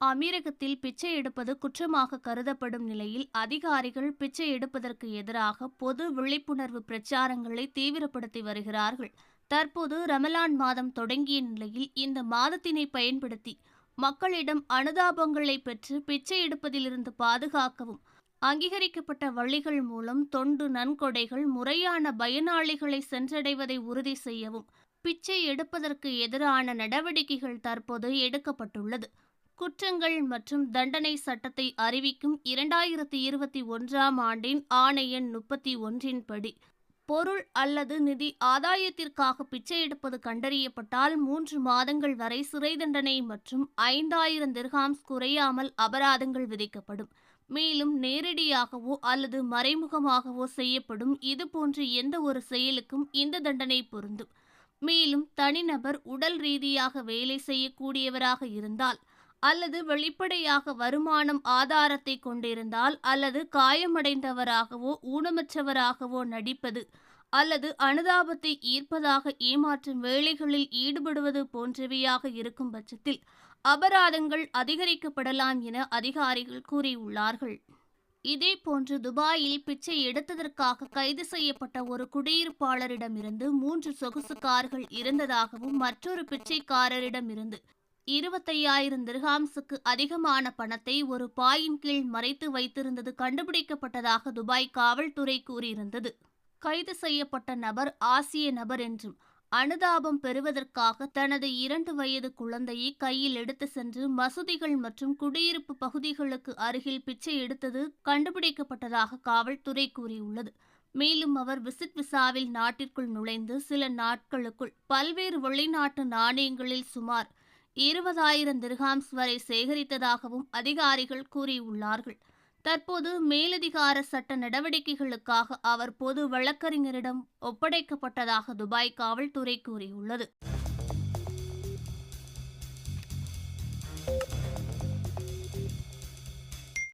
அமீரகத்தில் பிச்சை எடுப்பது குற்றமாக கருதப்படும் நிலையில் அதிகாரிகள் பிச்சை எடுப்பதற்கு எதிராக பொது விழிப்புணர்வு பிரச்சாரங்களை தீவிரப்படுத்தி வருகிறார்கள். தற்போது ரமலான் மாதம் தொடங்கிய நிலையில் இந்த மாதத்தினை பயன்படுத்தி மக்களிடம் அனுதாபங்களை பெற்று பிச்சை எடுப்பதிலிருந்து பாதுகாக்கவும் அங்கீகரிக்கப்பட்ட வழிகள் மூலம் தொண்டு நன்கொடைகள் முறையான பயனாளிகளை சென்றடைவதை உறுதி செய்யவும் பிச்சை எடுப்பதற்கு எதிரான நடவடிக்கைகள் தற்போது எடுக்கப்பட்டுள்ளது. குற்றங்கள் மற்றும் தண்டனை சட்டத்தை அறிவிக்கும் இரண்டாயிரத்தி இருபத்தி ஒன்றாம் ஆண்டின் ஆணையன் முப்பத்தி ஒன்றின்படி பொருள் அல்லது நிதி ஆதாயத்திற்காக பிச்சை எடுப்பது கண்டறியப்பட்டால் மூன்று மாதங்கள் வரை சிறை தண்டனை மற்றும் ஐந்தாயிரம் திர்ஹாம்ஸ் குறையாமல் அபராதங்கள் விதிக்கப்படும். மேலும் நேரடியாகவோ அல்லது மறைமுகமாகவோ செய்யப்படும் இதுபோன்ற எந்த ஒரு செயலுக்கும் இந்த தண்டனை பொருந்தும். மேலும் தனிநபர் உடல் ரீதியாக வேலை செய்யக்கூடியவராக இருந்தால் அல்லது வெளிப்படையாக வருமானம் ஆதாரத்தை கொண்டிருந்தால் அல்லது காயமடைந்தவராகவோ ஊனமற்றவராகவோ நடிப்பது அல்லது அனுதாபத்தை ஈர்ப்பதாக ஏமாற்றும் வேலைகளில் ஈடுபடுவது போன்றவையாக இருக்கும் பட்சத்தில் அபராதங்கள் அதிகரிக்கப்படலாம் என அதிகாரிகள் கூறியுள்ளார்கள். இதேபோன்று துபாயில் பிச்சை எடுத்ததற்காக கைது செய்யப்பட்ட ஒரு குடியிருப்பாளரிடமிருந்து மூன்று சொகுசு கார்கள் இருந்ததாகவும் மற்றொரு பிச்சைக்காரரிடமிருந்து இருபத்தையாயிரம் திர்ஹாம்ஸுக்கு அதிகமான பணத்தை ஒரு பாயின் கீழ் மறைத்து வைத்திருந்தது கண்டுபிடிக்கப்பட்டதாக துபாய் காவல்துறை கூறியிருந்தது. கைது செய்யப்பட்ட நபர் ஆசிய நபர் என்றும் அனுதாபம் பெறுவதற்காக தனது இரண்டு வயது குழந்தையை கையில் எடுத்து சென்று மசூதிகள் மற்றும் குடியிருப்பு பகுதிகளுக்கு அருகில் பிச்சை எடுத்தது கண்டுபிடிக்கப்பட்டதாக காவல்துறை கூறியுள்ளது. மேலும் அவர் விசிட் விசாவில் நாட்டிற்குள் நுழைந்து சில நாட்களுக்குள் பல்வேறு வெளிநாட்டு நாணயங்களில் சுமார் இருபதாயிரம் திர்காம்ஸ் வரை சேகரித்ததாகவும் அதிகாரிகள் கூறியுள்ளார்கள். தற்போது மேலதிகார சட்ட நடவடிக்கைகளுக்காக அவர் பொது வழக்கறிஞரிடம் ஒப்படைக்கப்பட்டதாக துபாய் காவல்துறை கூறியுள்ளது.